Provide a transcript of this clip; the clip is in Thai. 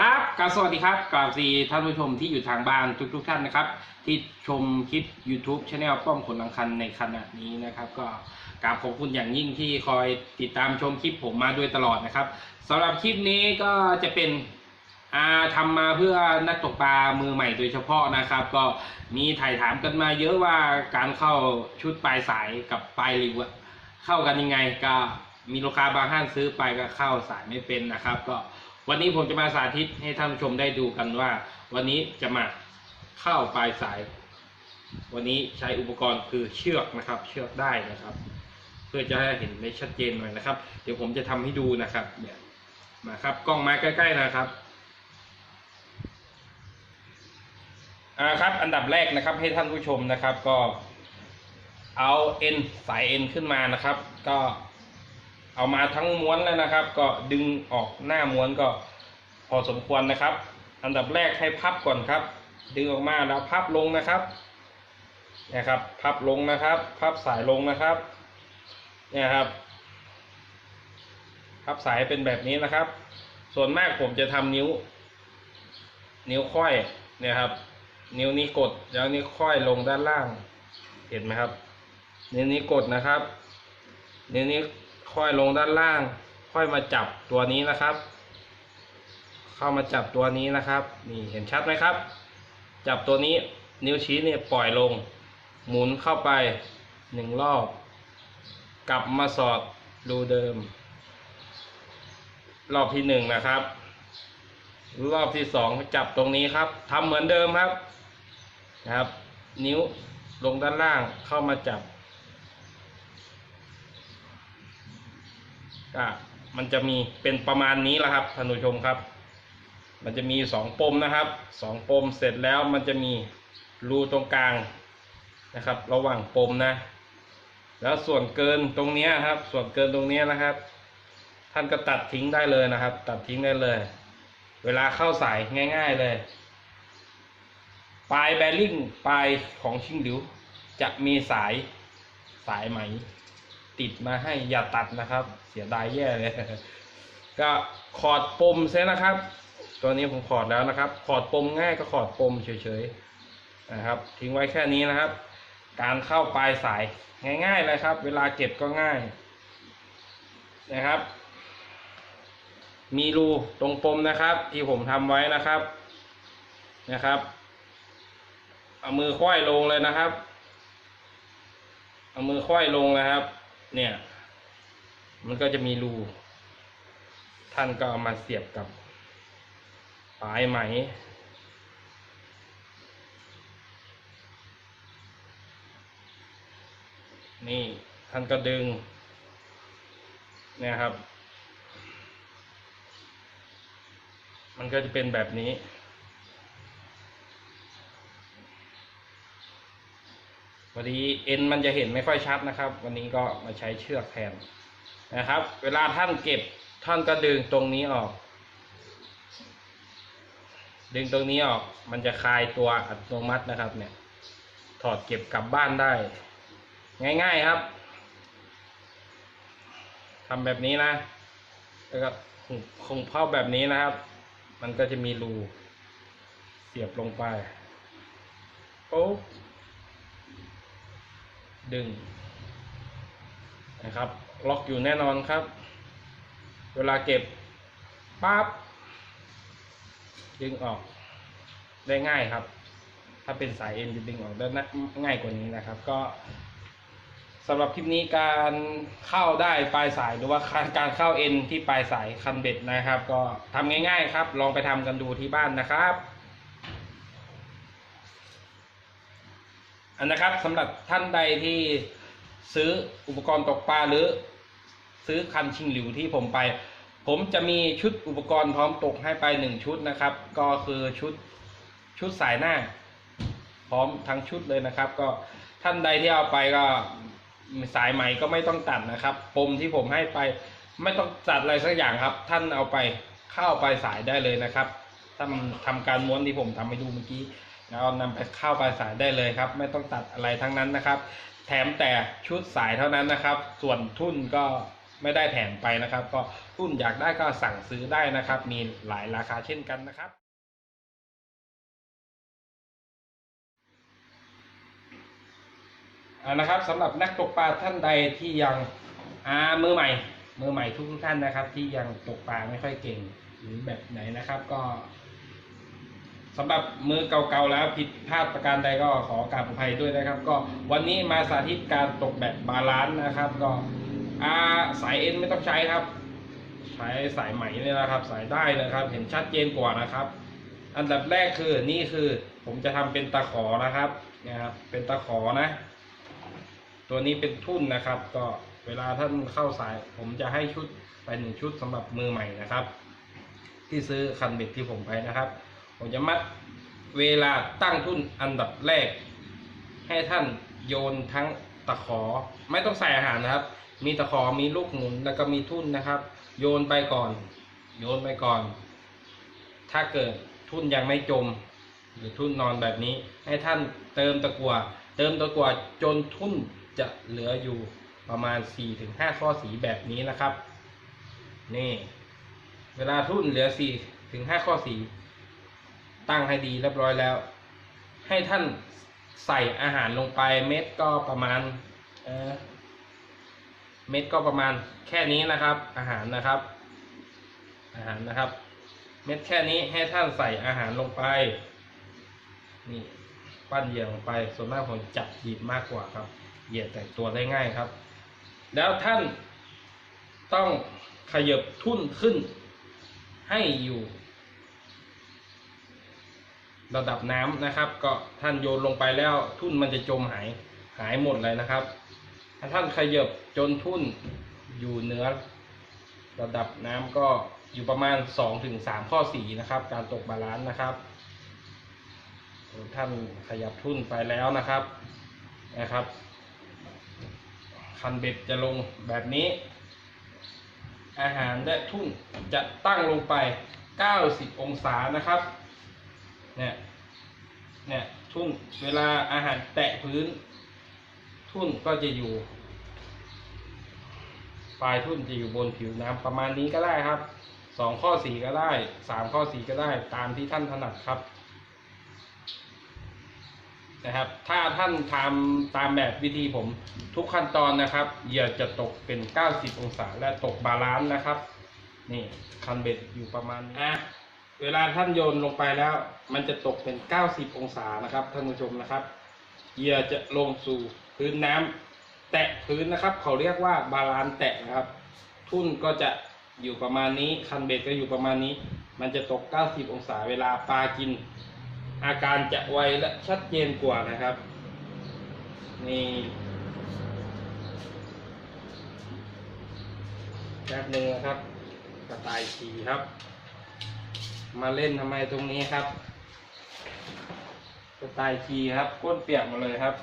ครับกาสวัสดีครับกราบสวัสดีท่านผู้ชมที่อยู่ทางบ้านทุกๆท่านนะครับ ที่ชมคลิป YouTube Channel ป้อมขนลังคันในขณะนี้นะครับ ก็กราบขอบคุณอย่างยิ่งที่คอยติดตามชมคลิปผมมาโดยตลอดนะครับสำหรับคลิปนี้ก็จะเป็นอาทำมาเพื่อนักตกปลามือใหม่โดยเฉพาะนะครับ ก็มีถ่ายถามกันมาเยอะว่าการเข้าชุดปลายสายกับปลายริวเข้ากันยังไงก็มีลูกค้าบางท่านซื้อไปก็เข้าสายไม่เป็นนะครับ ก็ วันนี้ผมจะมาสาธิตให้ท่านผู้ชมได้ดูกันว่า วันนี้จะมาเข้าปลายสาย วันนี้ใช้อุปกรณ์คือเชือกนะครับ เชือกได้นะครับ เพื่อจะให้เห็นได้ชัดเจนหน่อยนะครับ เดี๋ยวผมจะทำให้ดูนะครับเนี่ยมาครับกล้องมาใกล้ ๆนะครับอ่าครับ อันดับแรกนะครับ ให้ท่านผู้ชมนะครับก็เอาเอ็นสายเอ็นขึ้นมานะครับ ก็ เอามาทั้งม้วนแล้วนะครับ ก็ดึงออกหน้าม้วนก็พอสมควรนะครับ อันดับแรกให้พับก่อนครับ ดึงออกมาแล้วพับลงนะครับนะครับ พับลงนะครับ พับสายลงนะครับเนี่ยครับ พับสายเป็นแบบนี้นะครับ ส่วนมากผมจะทำนิ้ว นิ้วค่อยเนี่ยครับ นิ้วนี้กดแล้วนิ้วค่อยลงด้านล่าง เห็นไหมครับ นิ้วนี้กดนะครับ นิ้วนี้ ค่อยลงด้านล่าง ค่อยมาจับตัวนี้นะครับ เข้ามาจับตัวนี้นะครับ นี่เห็นชัดไหมครับ จับตัวนี้นิ้วชี้เนี่ยปล่อยลง หมุนเข้าไปหนึ่งรอบ กลับมาสอดรูเดิม รอบที่หนึ่งนะครับ รอบที่สองจับตรงนี้ครับทำเหมือนเดิมครับนะครับ นิ้วลงด้านล่างเข้ามาจับ ก็มันจะมีเป็นประมาณนี้แหละครับท่านผู้ชมครับ มันจะมีสองปมนะครับสองปมเสร็จแล้วมันจะมีรูตรงกลางนะครับ ระหว่างปมนะ แล้วส่วนเกินตรงนี้ครับ ส่วนเกินตรงนี้นะครับ ท่านก็ตัดทิ้งได้เลยนะครับ ตัดทิ้งได้เลย เวลาเข้าสายง่าย ๆเลยปลายแบริ่งปลายของชิงหลิวจะมีสายสายไหม ติดมาให้อย่าตัดนะครับ เสียดายแย่เลย ก็ขอดปมเซนะครับ ตัวนี้ผมขอดแล้วนะครับ ขอดปมง่ายก็ขอดปมเฉยๆนะครับ ทิ้งไว้แค่นี้นะครับ การเข้าปลายสายง่ายๆเลยครับ เวลาเก็บก็ง่ายนะครับ มีรูตรงปมนะครับ ที่ผมทำไว้นะครับนะครับเอามือควยลงเลยนะครับ เอามือควยลงนะครับ เนี่ย มันก็จะมีรูท่านก็เอามาเสียบกับปลายไหม นี่ท่านก็ดึงเนี่ยครับ มันก็จะเป็นแบบนี้ วันนี้เอ็นมันจะเห็นไม่ค่อยชัดนะครับ วันนี้ก็มาใช้เชือกแทนนะครับ เวลาท่านเก็บท่านก็ดึงตรงนี้ออก ดึงตรงนี้ออก มันจะคลายตัวอัตโนมัตินะครับ เนี่ย ถอดเก็บกลับบ้านได้ ง่ายๆครับทำแบบนี้นะ แล้วก็คงเผ้าแบบนี้นะครับ มันก็จะมีรูเสียบลงไปปุ๊บ ดึงนะครับล็อกอยู่แน่นอนครับ เวลาเก็บปั๊บดึงออกได้ง่ายครับ ถ้าเป็นสายเอ็นจะดึงออกได้ง่ายกว่านี้นะครับ ก็สำหรับคลิปนี้การเข้าได้ปลายสายหรือว่าการเข้าเอ็นที่ปลายสายคันเบ็ดนะครับ ก็ทำง่าย ๆ ครับ ลองไปทำกันดูที่บ้านนะครับ อันนะครับสำหรับท่านใดที่ซื้ออุปกรณ์ตกปลาหรือ ซื้อคันชิงหลิวที่ผมไป ผมจะมีชุดอุปกรณ์พร้อมตกให้ไปหนึ่งชุดนะครับ ก็คือชุดชุดสายหน้า พร้อมทั้งชุดเลยนะครับ ก็ท่านใดที่เอาไปก็สายใหม่ก็ไม่ต้องตัดนะครับปมที่ผมให้ไปไม่ต้องตัดอะไรสักอย่างครับ ท่านเอาไปเข้าไปสายได้เลยนะครับทำทำการม้วนที่ผมทำให้ดูเมื่อกี้ แล้วนำไปเข้าไปสายได้เลยครับ ไม่ต้องตัดอะไรทั้งนั้นนะครับ แถมแต่ชุดสายเท่านั้นนะครับ ส่วนทุ่นก็ไม่ได้แถมไปนะครับ ก็ทุ่นอยากได้ก็สั่งซื้อได้นะครับ มีหลายราคาเช่นกันนะครับอ่านะครับสำหรับนักตกปลาท่านใดที่ยังอ่ามือใหม่ มือใหม่ทุกท่านนะครับ ที่ยังตกปลาไม่ค่อยเก่งหรือแบบไหนนะครับ ก็ สำหรับมือเก่าๆแล้วผิดพลาดประการใดก็ขอกราบอภัยด้วยนะครับ ก็วันนี้มาสาธิตการตกแบบบาลานซ์นะครับ ก็อาสายเอ็นไม่ต้องใช้ครับ ใช้สายไหมเนี่ยนะครับ สายได้เลยครับ เห็นชัดเจนกว่านะครับ อันดับแรกคือนี่คือ ผมจะทำเป็นตะขอนะครับนะครับเป็นตะขอนะ ตัวนี้เป็นทุ่นนะครับ ก็เวลาท่านเข้าสาย ผมจะให้ชุดไปหนึ่งชุดสำหรับมือใหม่นะครับ ที่ซื้อคันเบ็ดที่ผมไปนะครับ ผมจะมัดเวลาตั้งทุ่นอันดับแรก ให้ท่านโยนทั้งตะขอ ไม่ต้องใส่อาหารนะครับ มีตะขอมีลูกหมุนแล้วก็มีทุ่นนะครับ โยนไปก่อน โยนไปก่อน ถ้าเกิดทุ่นยังไม่จม หรือทุ่นนอนแบบนี้ ให้ท่านเติมตะกัวเติมตะกัวจนทุ่นจะเหลืออยู่ประมาณ 4-5 ข้อสีแบบนี้นะครับ นี่ เวลาทุ่นเหลือ 4-5 ข้อสี ตั้งให้ดีเรียบร้อยแล้ว ให้ท่านใส่อาหารลงไปเม็ดก็ประมาณเเม็ดก็ประมาณแค่นี้นะครับ อาหารนะครับ อาหารนะครับ เม็ดแค่นี้ให้ท่านใส่อาหารลงไป นี่ปั้นเหยื่อลงไป ส่วนมากผมจับหยิบมากกว่าครับเหยื่อแต่งตัวได้ง่ายครับ แล้วท่านต้องขยับทุ่นขึ้นให้อยู่ ระดับน้ำนะครับ ก็ท่านโยนลงไปแล้วทุ่นมันจะจมหายหายหมดเลยนะครับ ถ้าท่านขยับจนทุ่นอยู่เหนือ ระดับน้ำก็อยู่ประมาณสองถึงสามข้อสีนะครับ การตกบาลานซ์นะครับท่านขยับทุ่นไปแล้วนะครับนะครับ คันเบ็ดจะลงแบบนี้ อาหารและทุ่นจะตั้งลงไป 90 องศานะครับ เนี่ยเนี่ยทุ่นเวลาอาหารแตะพื้น ทุ่นก็จะอยู่ ปลายทุ่นจะอยู่บนผิวน้ำประมาณนี้ก็ได้ครับสองข้อสีก็ได้สามข้อสีก็ได้ตามที่ท่านถนัดครับนะครับ ถ้าท่านทำตามแบบวิธีผมทุกขั้นตอนนะครับเหยื่อจะตกเป็น 90 องศาและตกบาลานซ์นะครับ นี่คันเบ็ดอยู่ประมาณนี้อะ เวลาท่านโยนลงไปแล้ว มันจะตกเป็น 90 องศานะครับท่านผู้ชมนะครับเหยื่อจะลงสู่พื้นน้ำแตะพื้นนะครับ เขาเรียกว่าบาลานแตะนะครับ ทุ่นก็จะอยู่ประมาณนี้คันเบ็ดก็อยู่ประมาณนี้ มันจะตก 90 องศาเวลาปลากิน อาการจะไวและชัดเจนกว่านะครับนี่แป๊บหนึ่งนะครับกระต่ายขี่ครับ มาเล่นทำไมตรงนี้ครับกระต่ายขี่ครับก้นเปียกหมาเลยครับ